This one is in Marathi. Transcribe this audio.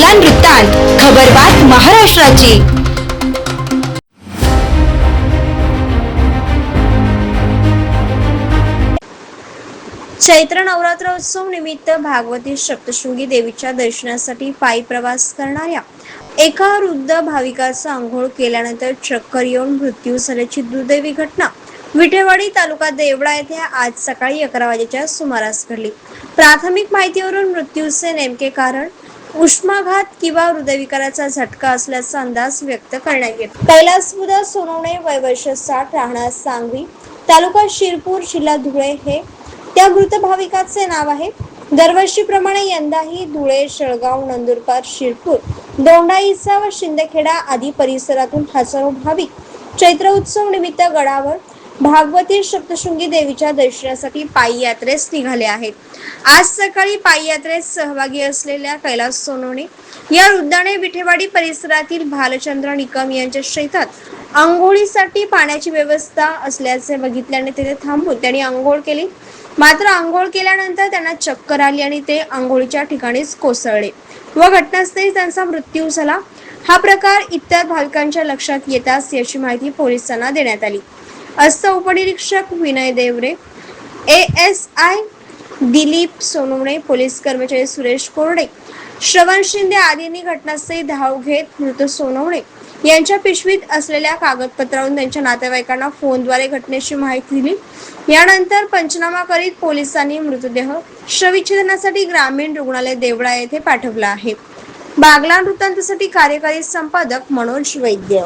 बागलान वृत्तांत खबरबात महाराष्ट्राची. चैत्र नवरात्रोत्सव निमित्त भागवती सप्तशृंगी देवीच्या दर्शनासाठी पायी प्रवास करणाऱ्या एका वृद्ध भाविकाचा आंघोळ केल्यानंतर चक्कर येऊन मृत्यू झाल्याची दुर्दैवी घटना विटेवाडी तालुका देवळा येथे आज सकाळी अकरा वाजेच्या सुमारास घडली. प्राथमिक माहितीवरून मृत्यूचे नेमके कारण उष्माघात किंवा हृदयविकाराचा झटका असल्याचा अंदाज व्यक्त करण्यात येतो. कैलास बुधा सोनवणे वय वर्ष साठ राहणार सांगवी तालुका शिरपूर जिल्हा धुळे हे त्या मृत भाविकाचे नाव आहे. दरवर्षीप्रमाणे यंदाही धुळे शेळगाव नंदुरबार शिरपूर दोंडाईचा व शिंदखेडा आदी परिसरातून हजारो भाविक चैत्र उत्सव निमित्त गडावर भागवती सप्तशृंगी देवीच्या दर्शनासाठी पायी यात्रेस निघाले आहेत. आज सकाळी पायी यात्रेत सहभागी असलेल्या कैलास सोनवणे या वृद्धाने विठेवाडी परिसरातील भालचंद्र निकम यांच्या शेतात आंघोळीसाठी पाण्याची व्यवस्था असल्याचे बघितल्याने तिथे थांबून त्यांनी आंघोळ केली. मात्र आंघोळ केल्यानंतर त्यांना चक्कर आली आणि ते आंघोळीच्या ठिकाणीच कोसळले व घटनास्थळी त्यांचा मृत्यू झाला. हा प्रकार इतर भाविकांच्या लक्षात येताच याची माहिती पोलिसांना देण्यात आली. अस्त उपनिरीक्षक Vinay Deore A S I Dilip Sonawane police कर्मचारी सुरेश कोरडे श्रवण शिंदे आदींनी घटनास्थळी धाव घेत मृत सोनवणे यांच्या पिशवीत असलेल्या कागदपत्रावरून त्यांच्या नातेवाईकांना फोनद्वारे घटनेची माहिती दिली. यानंतर पंचनामा करीत पोलिसांनी मृतदेह शविच्छेदनासाठी ग्रामीण रुग्णालय देवळा येथे पाठवला आहे. बागला वृत्तांतासाठी कार्यकारी संपादक मनोज वैद्य.